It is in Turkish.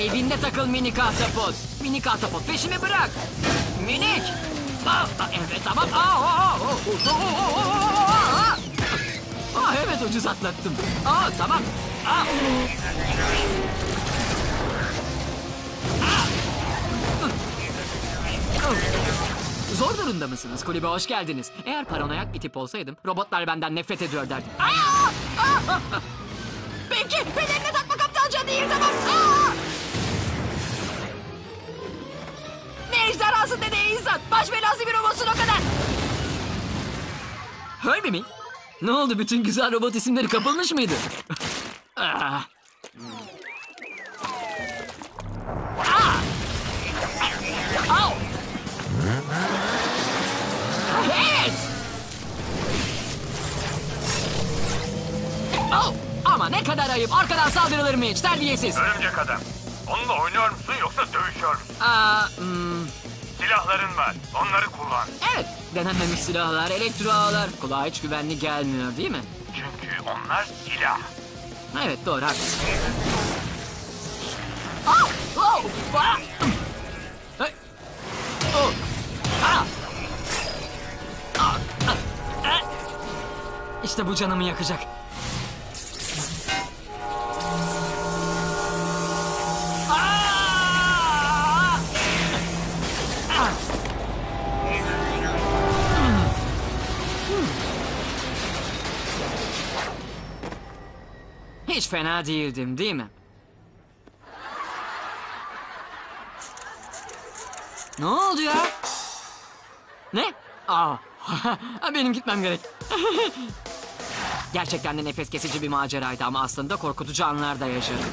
Evinde takıl minik ahtapot. Minik ahtapot peşimi bırak. Minik. Aa, aa, evet tamam. Aa, aa, aa, aa, aa, aa. Aa, evet ucuz atlattım. Aa, tamam. Aa. Zor durumda mısınız? Kulübe hoş geldiniz. Eğer paranoyak bir tip olsaydım robotlar benden nefret ediyor derdim. Aa! Aa! Peki bedenine takma kaptanca değil tamam. Aa! Ne ejderhası ne de insan. Baş belası bir robotsun o kadar. Harbi mi? Ne oldu bütün güzel robot isimleri kapılmış mıydı? Ah. Ah! Au! Evet! Oh, ama ne kadar ayıp. Arkadan saldırılır mı hiç? Terbiyesiz. Örümcek adam. Onunla oynuyor musun yoksa dövüşüyor musun? Aa, hmm, Silahların var. Onları kullan. evet. Denenmemiş silahlar, elektro ağlar. Kulağa hiç güvenli gelmiyor değil mi? Çünkü onlar silah. Evet doğru haklısın. Oh, oh, ah! Hey. Oh, ah! Ah, ah, ah! İşte bu canımı yakacak. Hiç fena değildim değil mi? Ne oldu ya? Ne? Aa, benim gitmem gerek. Gerçekten de nefes kesici bir maceraydı ama aslında korkutucu anlar da yaşadım.